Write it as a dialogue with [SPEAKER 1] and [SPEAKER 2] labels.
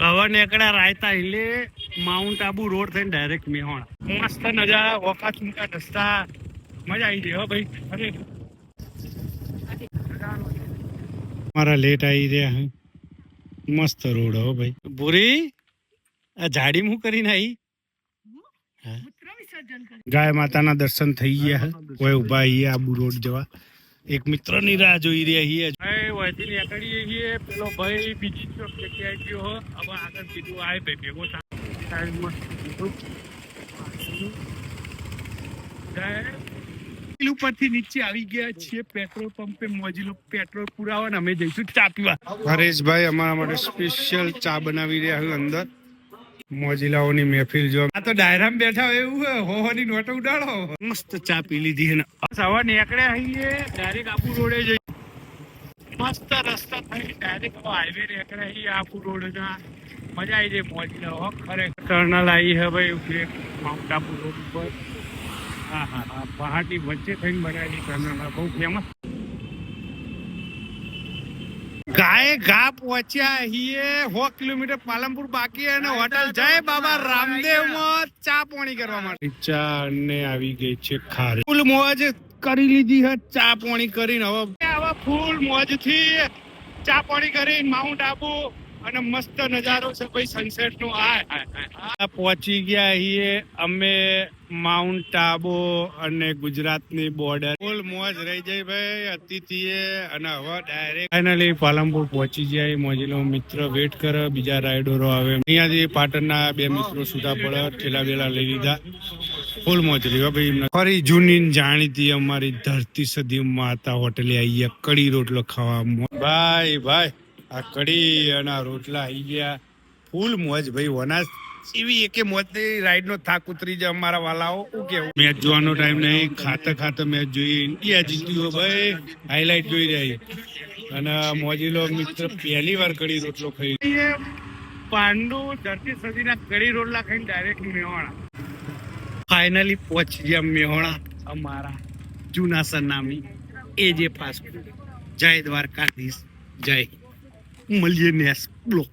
[SPEAKER 1] હવે નેકડા રાયતા હિલે માઉન્ટ આબુ રોડ થઈને ડાયરેક્ટ મેહોણા. મસ્ત નજારા વખત મૂકા રસ્તા. મજા આવી ગઈ હો ભાઈ. અરે. મારા લેટ આવી રહ્યા હે. મસ્ત રોડ હો ભાઈ. ભૂરી આ જાડી હું કરીને આવી ગાય માતાના દર્શન થઈ ગયા કોઈ ઊભા આબુ રોડ જવા. એક મિત્રની રાહ જોઈ રહ્યા છીએ. ભાઈ વહીથી નીકળીએ છીએ. પેલો ભાઈ બીજી ચોક જગ્યાએ ગયો હો. હવે આગળ કીધું આય ભાઈ ભેગો પેલું ઉપરથી નીચે આવી ગયા છીએ. પેટ્રોલ પંપે મોજીલો પેટ્રોલ પુરાવા ને અમે જઈશું ચા પીવા. હરેશભાઈ અમારા માટે સ્પેશિયલ ચા બનાવી રહ્યા છે અંદર. મોજીલાઓની મહેફિલ જો આ તો ડાયરામ બેઠા હોય એવું હોય. હો હો નોટો ઉડાડો. મસ્ત ચા પી લીધી ને સવાર નીકળે હઈએ ડાયરેક્ટ આપુ રોડે જઈ મસ્ત રસ્તા થઈ. ડાયરેક્ટ હાઈવે નીકળે હઈએ આપુ રોડ મજા આવી જાય મોજીલા હો, ખરેખર. ટર્નલ આવી હે ભાઈ ઊભી માઉન્ટ આબુ રોડ ઉપર. હા હા હા. પહાડની વચ્ચે થઈને બનાવેલી ટર્નલ બહુ ફેમસ ગાય ઘા પહોંચ્યા હીએ સો કિલોમીટર પાલનપુર બાકી અને હોટલ જય બાબા રામદેવમાં ચા પાણી કરવા માટે. ચા ને આવી ગઈ છે ખારી. ફૂલ મોજ કરી લીધી હે ચા પાણી કરીને. હવે હવે ફૂલ મોજથી ચા પાણી કરીને માઉન્ટ આબુ અને મસ્ત નજારો છે ભાઈ સનસેટ નો. આ આ પહોંચી ગયા હીએ અમે માઉન્ટ આબુ અને ગુજરાતની બોર્ડર ફૂલ મોજ રહી જાય ભાઈ, અતિથિએ અને હવે ડાયરેક્ટ ફાઇનલી પાલનપુર પહોંચી જાય. મોજીલો મિત્ર વેટ કરે, બીજા રાઇડરો આવે. અહીંયાથી પાટણના બે મિત્રો સુધા પડે ઠેલા બેલા લઈ લીધા. ફૂલ મોજ રહી ભાઈ. ફરી જૂની જાણીતી અમારી ધરતી સદી માતા હોટલે આવીએ કડી રોટલો ખાવા ભાઈ ભાઈ, આ કડી અને રોટલા આવી ગયા. ફૂલ મોજ ભાઈ વનાસ એવી એકે મોજની રાઈડ નો થાક ઉતરી જાય અમારા વાલાઓ. શું કેવું મેચ જોવાનો ટાઈમ નહીં ખાતે ખાતે મેચ જોઈએ ઇન્ડિયા જીત્યું ભાઈ. હાઈલાઇટ જોઈ રહી. અને મોજીલો મિત્ર પહેલી વાર કડી રોટલો ખાઈ. પાંડુ ધરતી સદીના કડી રોટલા ખાઈને ડાયરેક્ટ મેહોણા. ફાઇનલી પહોંચી ગયા મેહોણા અમારા જૂના સરનામી. એ જે ફાસ્ટ ફૂડ જય દ્વારકાધીશ. જય. મળીએ નેસ બ્લોક